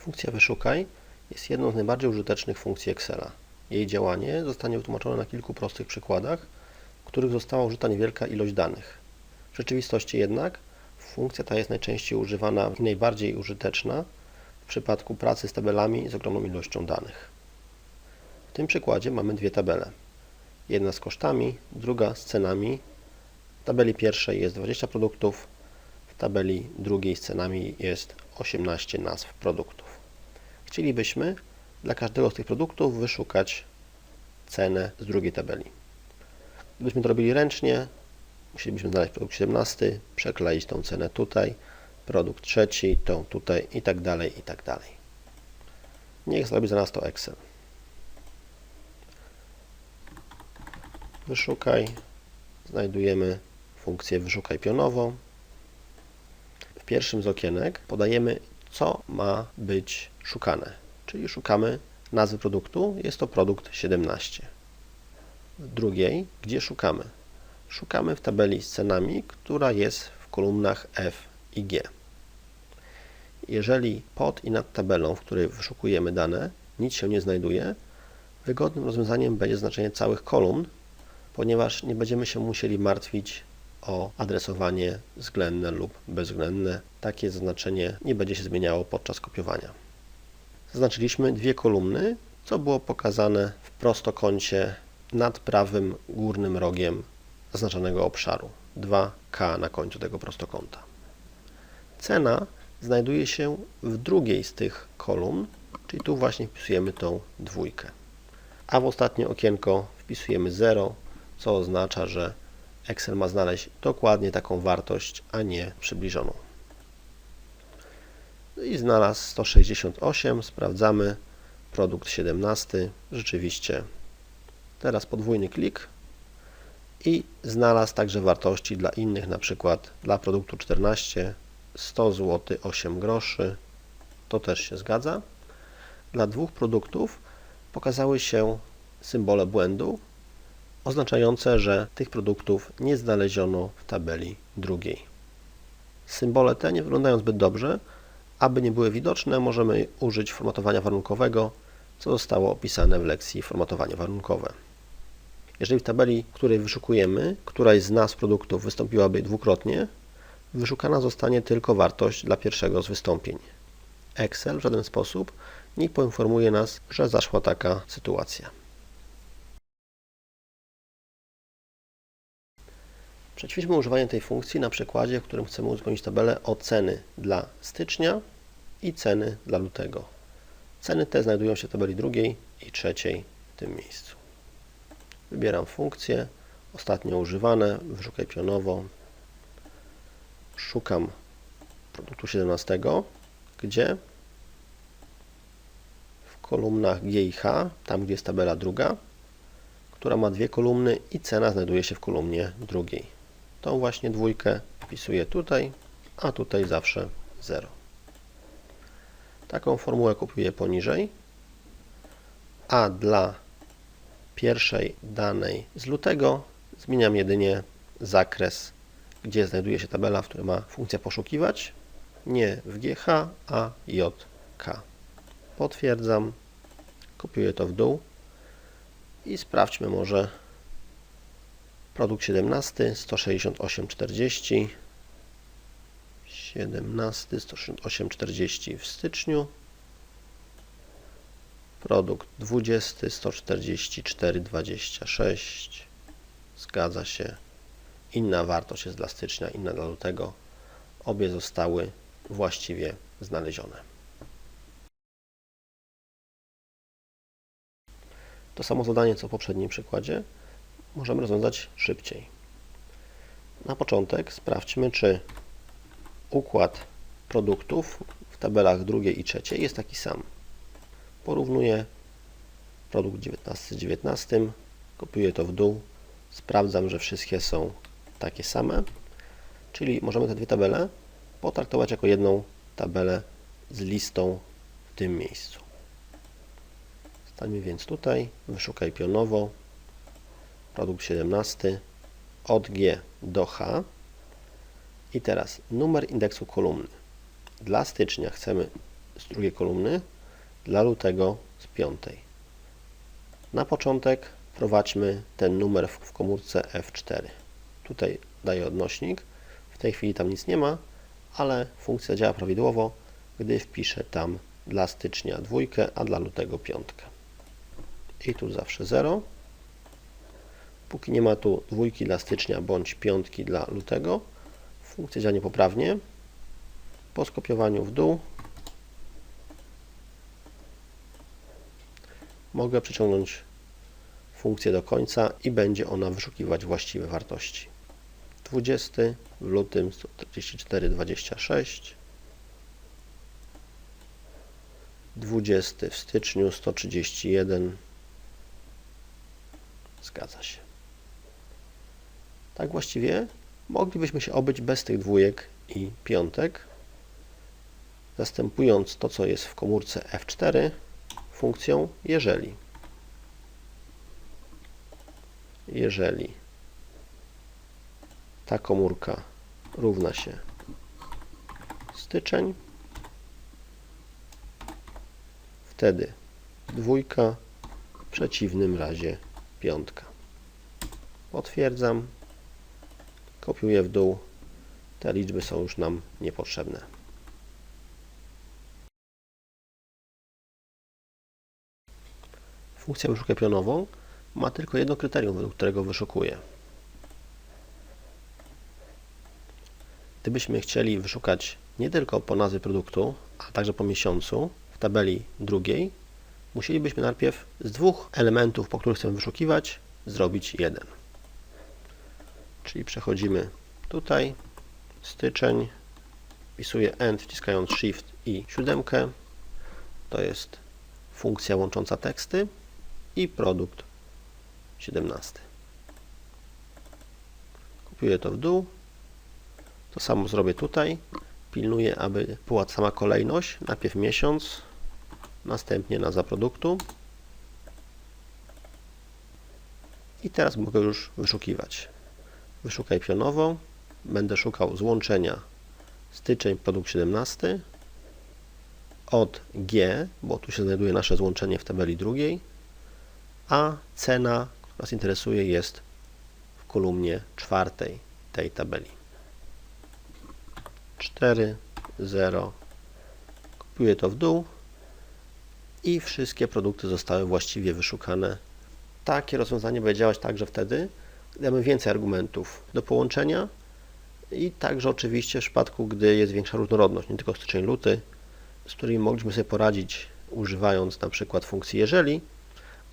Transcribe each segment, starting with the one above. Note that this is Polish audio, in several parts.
Funkcja wyszukaj jest jedną z najbardziej użytecznych funkcji Excela. Jej działanie zostanie wytłumaczone na kilku prostych przykładach, w których została użyta niewielka ilość danych. W rzeczywistości jednak funkcja ta jest najczęściej używana i najbardziej użyteczna w przypadku pracy z tabelami z ogromną ilością danych. W tym przykładzie mamy dwie tabele. Jedna z kosztami, druga z cenami. W tabeli pierwszej jest 20 produktów, w tabeli drugiej z cenami jest 18 nazw produktów. Chcielibyśmy dla każdego z tych produktów wyszukać cenę z drugiej tabeli. Gdybyśmy to robili ręcznie, musielibyśmy znaleźć produkt 17, przekleić tą cenę tutaj, produkt trzeci, tą tutaj i tak dalej, i tak dalej. Niech zrobi za nas to Excel. Wyszukaj, znajdujemy funkcję wyszukaj pionowo. W pierwszym z okienek podajemy, co ma być szukane, czyli szukamy nazwy produktu, jest to produkt 17. W drugiej, gdzie szukamy? Szukamy w tabeli z cenami, która jest w kolumnach F i G. Jeżeli pod i nad tabelą, w której wyszukujemy dane, nic się nie znajduje, wygodnym rozwiązaniem będzie znaczenie całych kolumn, ponieważ nie będziemy się musieli martwić o adresowanie względne lub bezwzględne. Takie zaznaczenie nie będzie się zmieniało podczas kopiowania. Zaznaczyliśmy dwie kolumny, co było pokazane w prostokącie nad prawym górnym rogiem zaznaczonego obszaru. 2K na końcu tego prostokąta. Cena znajduje się w drugiej z tych kolumn, czyli tu właśnie wpisujemy tą dwójkę. A w ostatnie okienko wpisujemy 0, co oznacza, że Excel ma znaleźć dokładnie taką wartość, a nie przybliżoną. No i znalazł 168, sprawdzamy, produkt 17, rzeczywiście. Teraz podwójny klik i znalazł także wartości dla innych, na przykład dla produktu 14 100 zł 8 groszy, to też się zgadza. Dla dwóch produktów pokazały się symbole błędu, oznaczające, że tych produktów nie znaleziono w tabeli drugiej. Symbole te nie wyglądają zbyt dobrze. Aby nie były widoczne, możemy użyć formatowania warunkowego, co zostało opisane w lekcji formatowanie warunkowe. Jeżeli w tabeli, której wyszukujemy, któraś z nazw produktów wystąpiłaby dwukrotnie, wyszukana zostanie tylko wartość dla pierwszego z wystąpień. Excel w żaden sposób nie poinformuje nas, że zaszła taka sytuacja. Przećwiczmy używanie tej funkcji na przykładzie, w którym chcemy uzupełnić tabelę o ceny dla stycznia i ceny dla lutego. Ceny te znajdują się w tabeli drugiej i trzeciej w tym miejscu. Wybieram funkcję, ostatnio używane, wyszukaj pionowo. Szukam produktu 17, gdzie w kolumnach G i H, tam gdzie jest tabela druga, która ma dwie kolumny i cena znajduje się w kolumnie drugiej. Tą właśnie dwójkę wpisuję tutaj, a tutaj zawsze 0. Taką formułę kopiuję poniżej, a dla pierwszej danej z lutego zmieniam jedynie zakres, gdzie znajduje się tabela, w której ma funkcja poszukiwać, nie w GH, a JK. Potwierdzam, kopiuję to w dół i sprawdźmy może produkt 17, 168,40 17, 168,40 w styczniu. Produkt 20, 144,26 zgadza się. Inna wartość jest dla stycznia, inna dla lutego. Obie zostały właściwie znalezione. To samo zadanie co w poprzednim przykładzie możemy rozwiązać szybciej. Na początek sprawdźmy, czy układ produktów w tabelach drugiej i trzeciej jest taki sam. Porównuję produkt 19 z 19, kopiuję to w dół, sprawdzam, że wszystkie są takie same, czyli możemy te dwie tabele potraktować jako jedną tabelę z listą w tym miejscu. Stańmy więc tutaj, wyszukaj pionowo, produkt 17, od G do H. I teraz numer indeksu kolumny. Dla stycznia chcemy z drugiej kolumny, dla lutego z piątej. Na początek wprowadźmy ten numer w w komórce F4. Tutaj daję odnośnik. W tej chwili tam nic nie ma, ale funkcja działa prawidłowo, gdy wpiszę tam dla stycznia dwójkę, a dla lutego piątkę. I tu zawsze 0. Póki nie ma tu dwójki dla stycznia bądź piątki dla lutego, funkcja działa niepoprawnie. Po skopiowaniu w dół mogę przyciągnąć funkcję do końca i będzie ona wyszukiwać właściwe wartości. 20 w lutym 144,26 20 w styczniu 131 zgadza się. Tak właściwie moglibyśmy się obyć bez tych dwójek i piątek, zastępując to, co jest w komórce F4 funkcją jeżeli. Jeżeli ta komórka równa się styczeń, wtedy dwójka, w przeciwnym razie piątka. Potwierdzam, kopiuję w dół, te liczby są już nam niepotrzebne. Funkcja wyszukaj pionową ma tylko jedno kryterium, według którego wyszukuje. Gdybyśmy chcieli wyszukać nie tylko po nazwie produktu, a także po miesiącu w tabeli drugiej, musielibyśmy najpierw z dwóch elementów, po których chcemy wyszukiwać, zrobić jeden. Czyli przechodzimy tutaj, styczeń, wpisuję END wciskając Shift i siódemkę. To jest funkcja łącząca teksty i produkt 17. Kopiuję to w dół. To samo zrobię tutaj. Pilnuję, aby była sama kolejność. Najpierw miesiąc, następnie nazwa produktu. I teraz mogę już wyszukiwać. Wyszukaj pionowo. Będę szukał złączenia styczeń, produkt 17 od G, bo tu się znajduje nasze złączenie w tabeli drugiej, a cena, która nas interesuje, jest w kolumnie czwartej tej tabeli. 4, 0, kopiuję to w dół i wszystkie produkty zostały właściwie wyszukane. Takie rozwiązanie będzie działać także wtedy, gdy mamy więcej argumentów do połączenia i także oczywiście w przypadku, gdy jest większa różnorodność, nie tylko styczeń, luty, z którymi mogliśmy sobie poradzić używając na przykład funkcji jeżeli,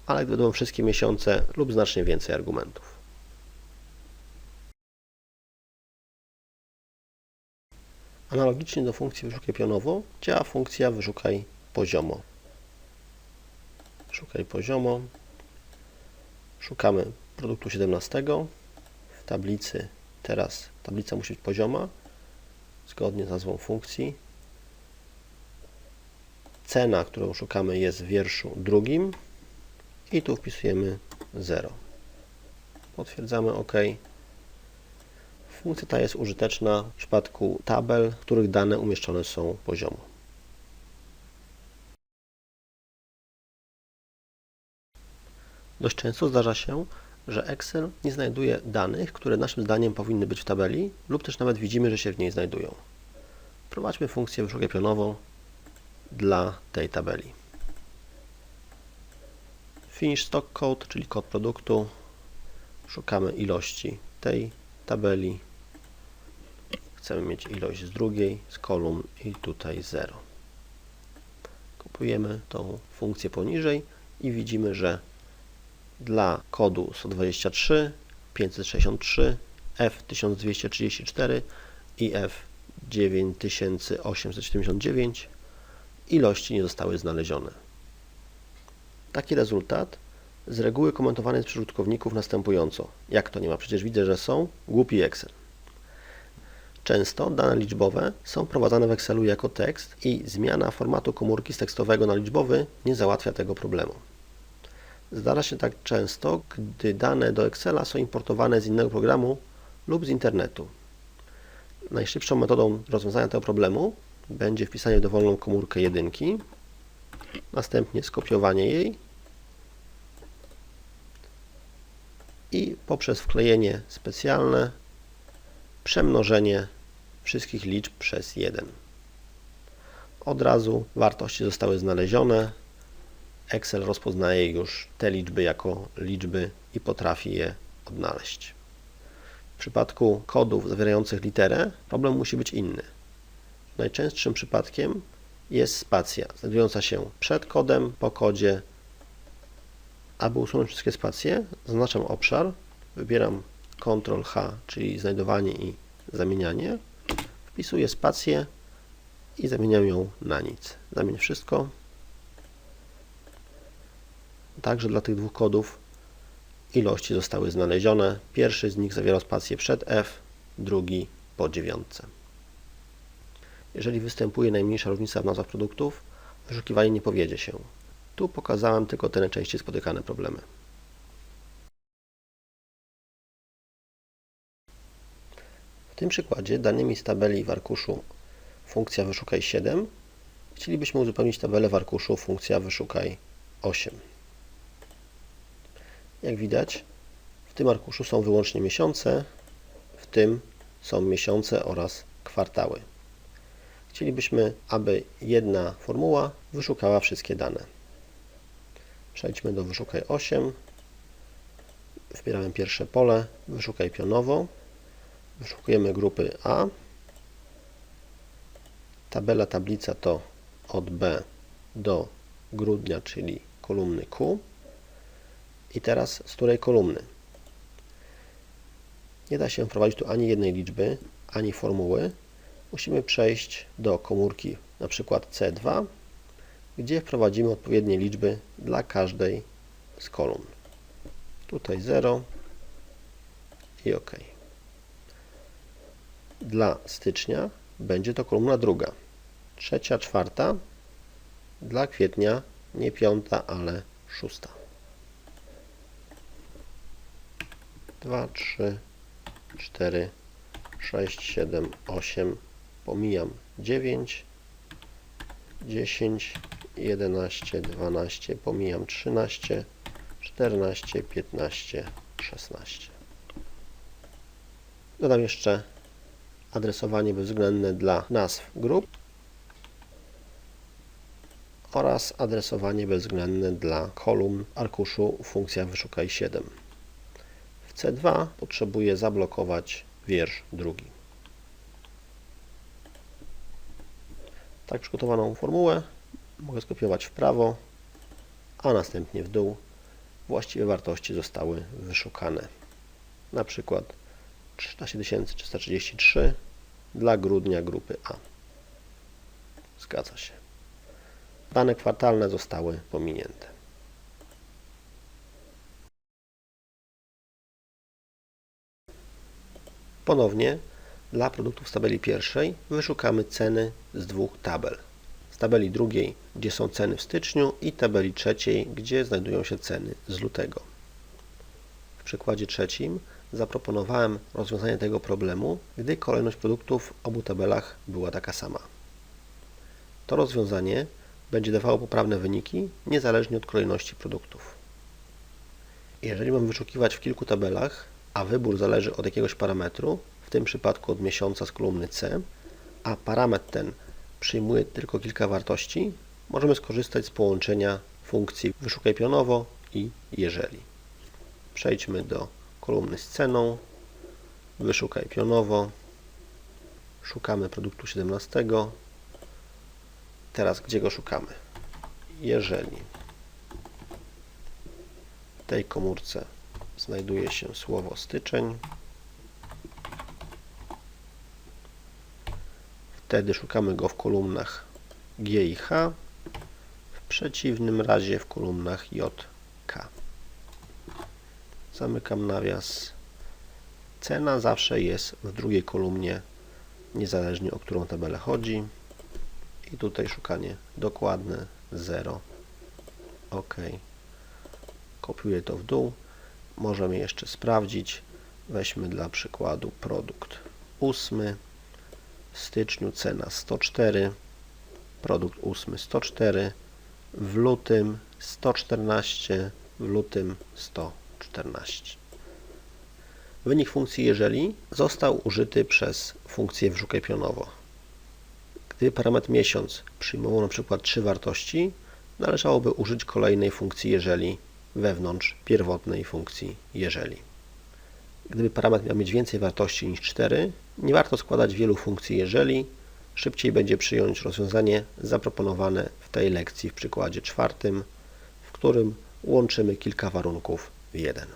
ale gdy będą wszystkie miesiące lub znacznie więcej argumentów. Analogicznie do funkcji wyszukaj pionowo działa funkcja wyszukaj poziomo. Szukaj poziomo. Szukamy produktu 17 w tablicy. Teraz tablica musi być pozioma zgodnie z nazwą funkcji. Cena, którą szukamy jest w wierszu drugim i tu wpisujemy 0. Potwierdzamy OK. Funkcja ta jest użyteczna w przypadku tabel, których dane umieszczone są poziomo. Dość często zdarza się, że Excel nie znajduje danych, które naszym zdaniem powinny być w tabeli, lub też nawet widzimy, że się w niej znajdują. Wprowadźmy funkcję wyszukaj pionową dla tej tabeli. Finish stock code, czyli kod produktu. Szukamy ilości tej tabeli. Chcemy mieć ilość z drugiej, z kolumn i tutaj 0. Kopiujemy tą funkcję poniżej i widzimy, że dla kodu 123, 563, F1234 i F9879 ilości nie zostały znalezione. Taki rezultat z reguły komentowany jest przez użytkowników następująco. Jak to nie ma? Przecież widzę, że są. Głupi Excel. Często dane liczbowe są prowadzone w Excelu jako tekst i zmiana formatu komórki z tekstowego na liczbowy nie załatwia tego problemu. Zdarza się tak często, gdy dane do Excela są importowane z innego programu lub z internetu. Najszybszą metodą rozwiązania tego problemu będzie wpisanie w dowolną komórkę jedynki, następnie skopiowanie jej i poprzez wklejenie specjalne przemnożenie wszystkich liczb przez 1. Od razu wartości zostały znalezione. Excel rozpoznaje już te liczby jako liczby i potrafi je odnaleźć. W przypadku kodów zawierających literę problem musi być inny. Najczęstszym przypadkiem jest spacja, znajdująca się przed kodem, po kodzie. Aby usunąć wszystkie spacje, zaznaczam obszar, wybieram Ctrl H, czyli znajdowanie i zamienianie, wpisuję spację i zamieniam ją na nic. Zamień wszystko. Także dla tych dwóch kodów ilości zostały znalezione. Pierwszy z nich zawierał spację przed F, drugi po dziewiątce. Jeżeli występuje najmniejsza różnica w nazwach produktów, wyszukiwanie nie powiedzie się. Tu pokazałem tylko te najczęściej spotykane problemy. W tym przykładzie danymi z tabeli w arkuszu funkcja wyszukaj 7 chcielibyśmy uzupełnić tabelę w arkuszu funkcja wyszukaj 8. Jak widać, w tym arkuszu są wyłącznie miesiące, w tym są miesiące oraz kwartały. Chcielibyśmy, aby jedna formuła wyszukała wszystkie dane. Przejdźmy do wyszukaj 8. Wybieramy pierwsze pole, wyszukaj pionowo. Wyszukujemy grupy A. Tabela, tablica to od B do grudnia, czyli kolumny Q. I teraz z której kolumny? Nie da się wprowadzić tu ani jednej liczby, ani formuły. Musimy przejść do komórki na przykład C2, gdzie wprowadzimy odpowiednie liczby dla każdej z kolumn. Tutaj 0 i OK. Dla stycznia będzie to kolumna druga. Trzecia, czwarta. Dla kwietnia nie piąta, ale szósta. 2, 3, 4, 6, 7, 8. Pomijam 9, 10, 11, 12. Pomijam 13, 14, 15, 16. Dodam jeszcze adresowanie bezwzględne dla nazw grup oraz adresowanie bezwzględne dla kolumn arkuszu funkcja wyszukaj 7. W C2 potrzebuję zablokować wiersz drugi. Tak przygotowaną formułę mogę skopiować w prawo, a następnie w dół. Właściwe wartości zostały wyszukane. Na przykład 13333 dla grudnia grupy A. Zgadza się. Dane kwartalne zostały pominięte. Ponownie dla produktów z tabeli pierwszej wyszukamy ceny z dwóch tabel. Z tabeli drugiej, gdzie są ceny w styczniu i tabeli trzeciej, gdzie znajdują się ceny z lutego. W przykładzie trzecim zaproponowałem rozwiązanie tego problemu, gdy kolejność produktów w obu tabelach była taka sama. To rozwiązanie będzie dawało poprawne wyniki, niezależnie od kolejności produktów. Jeżeli mam wyszukiwać w kilku tabelach, a wybór zależy od jakiegoś parametru, w tym przypadku od miesiąca z kolumny C, a parametr ten przyjmuje tylko kilka wartości, możemy skorzystać z połączenia funkcji wyszukaj pionowo i jeżeli. Przejdźmy do kolumny z ceną, wyszukaj pionowo, szukamy produktu 17. Teraz gdzie go szukamy? Jeżeli w tej komórce znajduje się słowo styczeń, wtedy szukamy go w kolumnach G i H, w przeciwnym razie w kolumnach J, K. Zamykam nawias. Cena zawsze jest w drugiej kolumnie, niezależnie o którą tabelę chodzi. I tutaj szukanie dokładne 0. OK. Kopiuję to w dół. Możemy jeszcze sprawdzić. Weźmy dla przykładu produkt ósmy. w styczniu cena 104, produkt 8 104, w lutym 114, w lutym 114. Wynik funkcji jeżeli został użyty przez funkcję wszukaj pionowo. Gdy parametr miesiąc przyjmował przykład trzy wartości, należałoby użyć kolejnej funkcji jeżeli wewnątrz pierwotnej funkcji jeżeli. Gdyby parametr miał mieć więcej wartości niż 4, nie warto składać wielu funkcji jeżeli, szybciej będzie przyjąć rozwiązanie zaproponowane w tej lekcji w przykładzie czwartym, w którym łączymy kilka warunków w jeden.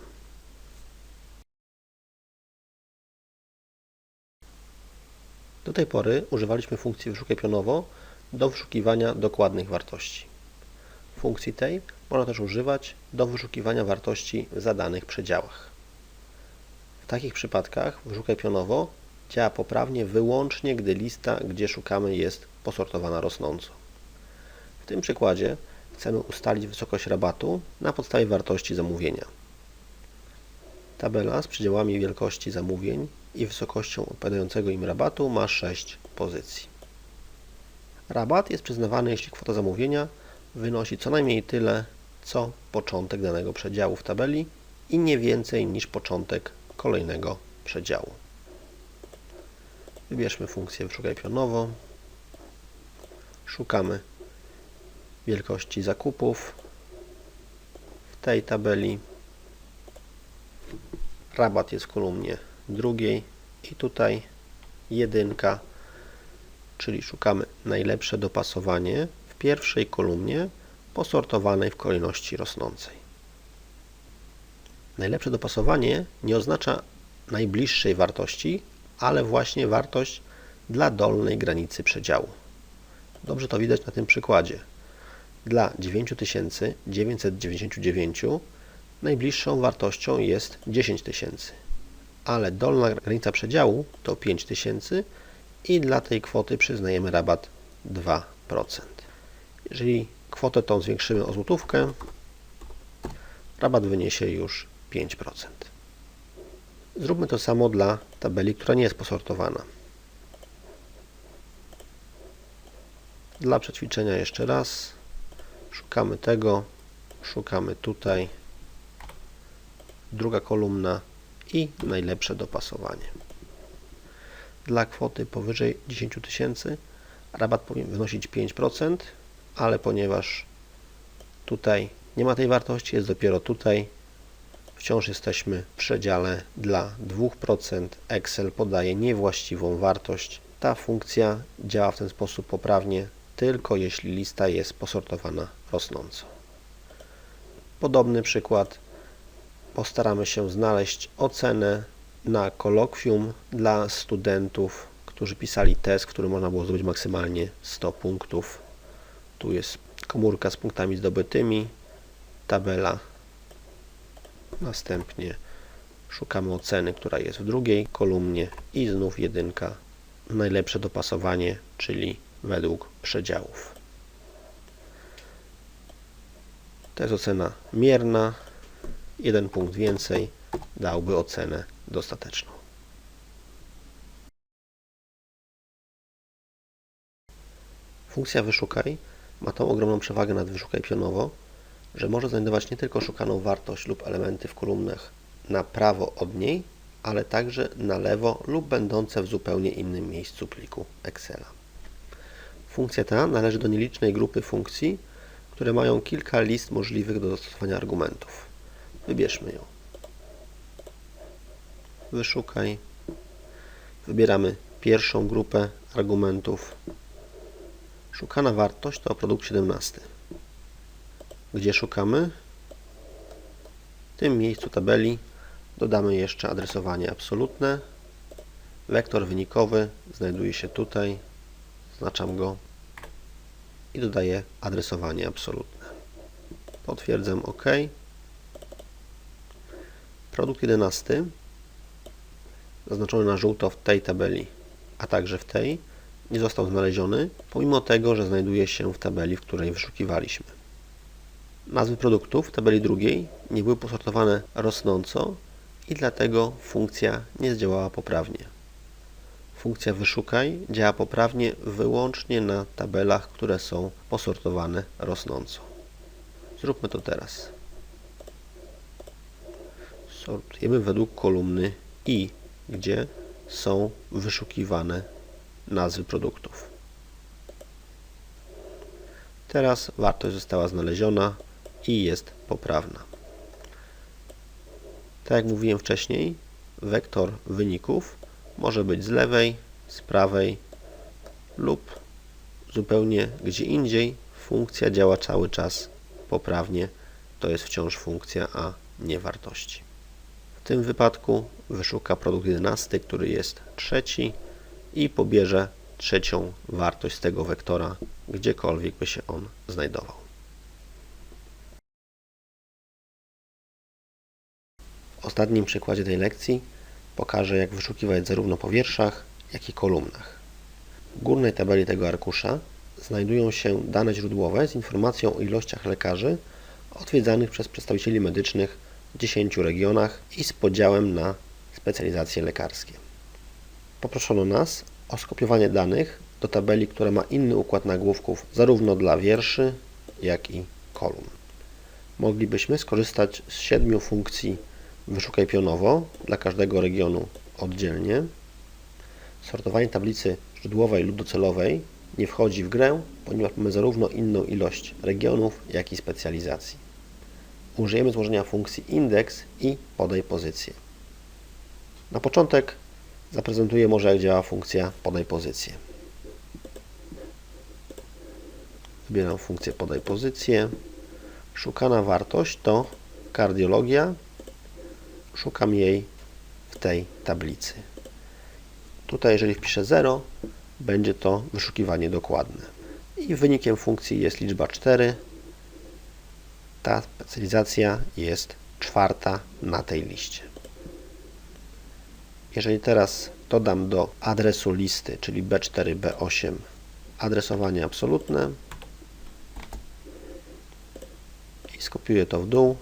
Do tej pory używaliśmy funkcji wyszukaj pionowo do wyszukiwania dokładnych wartości. Funkcji tej można też używać do wyszukiwania wartości w zadanych przedziałach. W takich przypadkach wyszukaj pionowo działa poprawnie wyłącznie, gdy lista, gdzie szukamy jest posortowana rosnąco. W tym przykładzie chcemy ustalić wysokość rabatu na podstawie wartości zamówienia. Tabela z przedziałami wielkości zamówień i wysokością odpowiadającego im rabatu ma 6 pozycji. Rabat jest przyznawany, jeśli kwota zamówienia wynosi co najmniej tyle, co początek danego przedziału w tabeli i nie więcej niż początek kolejnego przedziału. Wybierzmy funkcję Wyszukaj pionowo. Szukamy wielkości zakupów w tej tabeli. Rabat jest w kolumnie drugiej i tutaj jedynka, czyli szukamy najlepsze dopasowanie pierwszej kolumnie posortowanej w kolejności rosnącej. Najlepsze dopasowanie nie oznacza najbliższej wartości, ale właśnie wartość dla dolnej granicy przedziału. Dobrze to widać na tym przykładzie. Dla 9999 najbliższą wartością jest 10 tysięcy, ale dolna granica przedziału to 5000 i dla tej kwoty przyznajemy rabat 2%. Jeżeli kwotę tą zwiększymy o złotówkę, rabat wyniesie już 5%. Zróbmy to samo dla tabeli, która nie jest posortowana. Dla przećwiczenia jeszcze raz szukamy tego, szukamy tutaj, druga kolumna i najlepsze dopasowanie. Dla kwoty powyżej 10 tysięcy rabat powinien wynosić 5%, ale ponieważ tutaj nie ma tej wartości, jest dopiero tutaj, wciąż jesteśmy w przedziale dla 2%. Excel podaje niewłaściwą wartość. Ta funkcja działa w ten sposób poprawnie, tylko jeśli lista jest posortowana rosnąco. Podobny przykład. Postaramy się znaleźć ocenę na kolokwium dla studentów, którzy pisali test, który można było zdobyć maksymalnie 100 punktów. Tu jest komórka z punktami zdobytymi, tabela Następnie szukamy oceny, która jest w drugiej kolumnie i znów jedynka. Najlepsze dopasowanie, czyli według przedziałów. To jest ocena mierna. Jeden punkt więcej dałby ocenę dostateczną. Funkcja wyszukaj ma tą ogromną przewagę nad wyszukaj pionowo, że może znajdować nie tylko szukaną wartość lub elementy w kolumnach na prawo od niej, ale także na lewo lub będące w zupełnie innym miejscu pliku Excela. Funkcja ta należy do nielicznej grupy funkcji, które mają kilka list możliwych do zastosowania argumentów. Wybierzmy ją. Wyszukaj. Wybieramy pierwszą grupę argumentów. Szukana wartość to produkt 17 gdzie szukamy. W tym miejscu tabeli dodamy jeszcze adresowanie absolutne. Wektor wynikowy znajduje się tutaj. Zaznaczam go i dodaję adresowanie absolutne. Potwierdzam OK. Produkt 11 zaznaczony na żółto w tej tabeli, a także w tej nie został znaleziony, pomimo tego, że znajduje się w tabeli, w której wyszukiwaliśmy. Nazwy produktów w tabeli drugiej nie były posortowane rosnąco i dlatego funkcja nie zdziałała poprawnie. Funkcja wyszukaj działa poprawnie wyłącznie na tabelach, które są posortowane rosnąco. Zróbmy to teraz. Sortujemy według kolumny I, gdzie są wyszukiwane nazwy produktów. Teraz wartość została znaleziona i jest poprawna. Tak jak mówiłem wcześniej, wektor wyników może być z lewej, z prawej lub zupełnie gdzie indziej. Funkcja działa cały czas poprawnie. To jest wciąż funkcja, a nie wartości. W tym wypadku wyszuka produkt 11, który jest trzeci i pobierze trzecią wartość tego wektora, gdziekolwiek by się on znajdował. W ostatnim przykładzie tej lekcji pokażę, jak wyszukiwać zarówno po wierszach, jak i kolumnach. W górnej tabeli tego arkusza znajdują się dane źródłowe z informacją o ilościach lekarzy odwiedzanych przez przedstawicieli medycznych w 10 regionach i z podziałem na specjalizacje lekarskie. Poproszono nas o skopiowanie danych do tabeli, która ma inny układ nagłówków zarówno dla wierszy, jak i kolumn. Moglibyśmy skorzystać z siedmiu funkcji Wyszukaj pionowo dla każdego regionu oddzielnie. Sortowanie tablicy źródłowej lub docelowej nie wchodzi w grę, ponieważ mamy zarówno inną ilość regionów, jak i specjalizacji. Użyjemy złożenia funkcji indeks i podaj pozycję. Na początek zaprezentuję może jak działa funkcja podaj pozycję. Wybieram funkcję podaj pozycję. Szukana wartość to kardiologia szukam jej w tej tablicy. Tutaj, jeżeli wpiszę 0, będzie to wyszukiwanie dokładne. I wynikiem funkcji jest liczba 4. Ta specjalizacja jest czwarta na tej liście. Jeżeli teraz dodam do adresu listy, czyli B4, B8, adresowanie absolutne i skopiuję to w dół,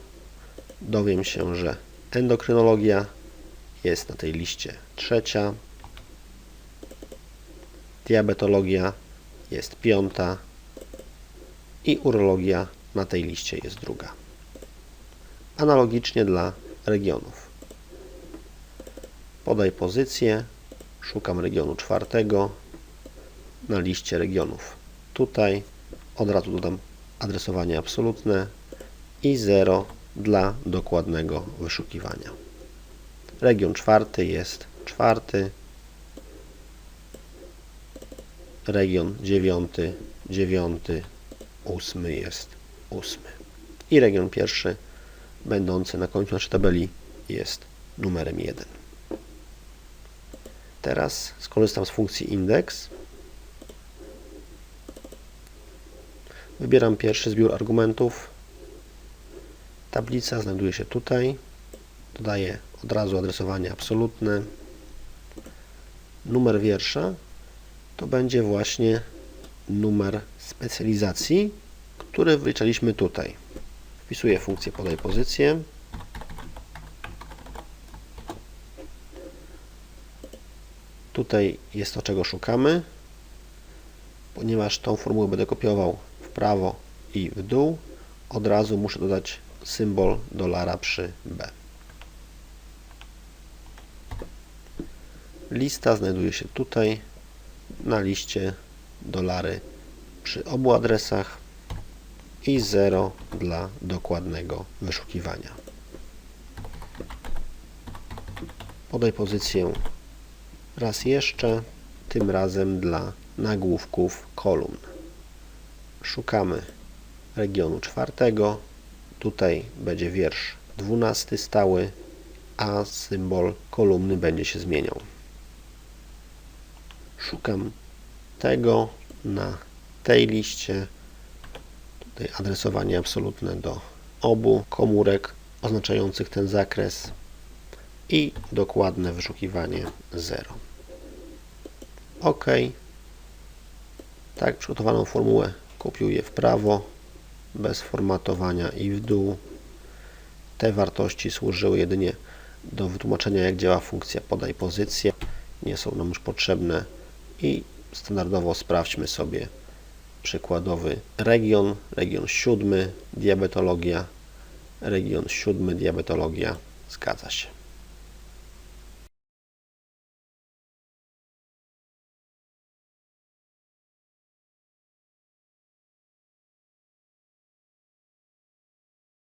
dowiem się, że Endokrynologia jest na tej liście trzecia. Diabetologia jest piąta. I urologia na tej liście jest druga. Analogicznie dla regionów. Podaj pozycję. Szukam regionu czwartego na liście regionów. Tutaj od razu dodam adresowanie absolutne i 0 dla dokładnego wyszukiwania. Region czwarty jest czwarty, region dziewiąty, dziewiąty, ósmy jest ósmy. I region pierwszy, będący na końcu naszej tabeli, jest numerem 1. Teraz skorzystam z funkcji indeks. Wybieram pierwszy zbiór argumentów Tablica znajduje się tutaj. Dodaję od razu adresowanie absolutne. Numer wiersza to będzie właśnie numer specjalizacji, który wyliczaliśmy tutaj. Wpisuję funkcję podaj pozycję. Tutaj jest to, czego szukamy. Ponieważ tą formułę będę kopiował w prawo i w dół, od razu muszę dodać symbol dolara przy B. Lista znajduje się tutaj na liście dolary przy obu adresach i 0 dla dokładnego wyszukiwania. Podaj pozycję raz jeszcze, tym razem dla nagłówków kolumn. Szukamy regionu czwartego, Tutaj będzie wiersz 12 stały, a symbol kolumny będzie się zmieniał. Szukam tego na tej liście. Tutaj adresowanie absolutne do obu komórek oznaczających ten zakres i dokładne wyszukiwanie 0. OK. Tak, przygotowaną formułę kopiuję w prawo, bez formatowania i w dół. Te wartości służyły jedynie do wytłumaczenia, jak działa funkcja podaj pozycję nie są nam już potrzebne i standardowo sprawdźmy sobie przykładowy region, region siódmy, diabetologia, region siódmy, diabetologia, zgadza się.